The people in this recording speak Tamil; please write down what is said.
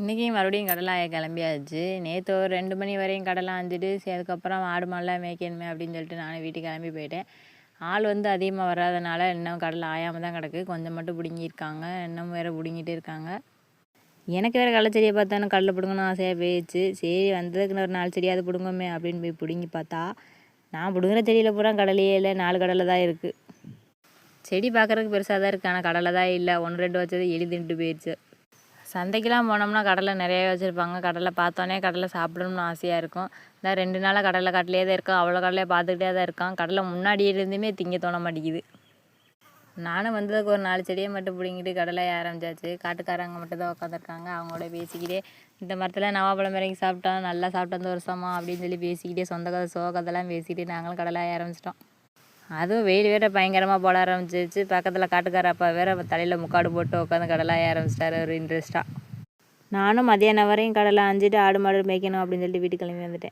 இன்றைக்கி மறுபடியும் கடலாய கிளம்பியாச்சு. நேற்று ஒரு ரெண்டு மணி வரையும் கடலாம் அஞ்சுட்டு சரி அதுக்கப்புறம் ஆடு மாடெலாம் மேய்க்கணுமே அப்படின்னு சொல்லிட்டு நானும் வீட்டுக்கு கிளம்பி போயிட்டேன். ஆள் வந்து அதிகமாக வராதனால இன்னும் கடல் ஆயாமல் தான் கிடக்கு. கொஞ்சம் மட்டும் பிடுங்கியிருக்காங்க. இன்னும் வேறு பிடுங்கிட்டே இருக்காங்க. எனக்கு வேறு கடலை செடியை பார்த்தாலும் கடலை பிடுங்கணும் ஆசையாக போயிடுச்சு. சரி வந்ததுக்குன்னு ஒரு நாலு செடியாவது பிடுங்குமே அப்படின்னு போய் பிடுங்கி பார்த்தா நான் பிடுங்குற செடியில் பூரா கடலையே இல்லை. நாலு கடலை தான் இருக்குது செடி பார்க்குறதுக்கு பெருசாக தான் இருக்குது ஆனால் கடலை தான் இல்லை. ஒன்று ரெண்டு வச்சது எலி தின்ட்டு போயிடுச்சு. சந்தைக்கெலாம் போனோம்னா கடலை நிறைய வச்சுருப்பாங்க. கடலை பார்த்தோன்னே கடலை சாப்பிடணும்னு ஆசையாக இருக்கும். இந்த ரெண்டு நாளாக கடலை காட்டிலே தான் இருக்கோம் அவ்வளோ கடலையை பார்த்துக்கிட்டே தான் இருக்கான். கடலை முன்னாடியே இருந்துமே திங்க தோண மாட்டேங்குது. நானும் வந்ததுக்கு ஒரு நாலு செடியை மட்டும் பிடிங்கிட்டு கடலை ஆரம்பிச்சாச்சு. காட்டுக்காரங்க மட்டும் தான் உட்காந்துருக்காங்க அவங்களோட பேசிக்கிட்டே இந்த மரத்தில் நவாப்பழம் இறங்கி சாப்பிட்டோம் நல்லா சாப்பிட்டோம் அந்த வருஷமா அப்படின்னு சொல்லி பேசிக்கிட்டே சொந்த கதை சோக கதைலாம் பேசிக்கிட்டு நாங்களும் கடலை ஆரம்பிச்சிட்டோம். அதுவும் வெயில் வேற பயங்கரமாக போட ஆரம்பிச்சிருச்சு. பக்கத்தில் காட்டுக்கார அப்பா வேற தலையில் முக்காடு போட்டு உட்காந்து கடலாய ஆரம்பிச்சிட்டாரு. ஒரு இன்ட்ரெஸ்ட்டாக நானும் மதியானம் வரையும் கடலை அஞ்சிட்டு ஆடு மாடு மேய்க்கணும் அப்படின்னு சொல்லிட்டு வீட்டுக்கு கிளம்பி வந்துட்டேன்.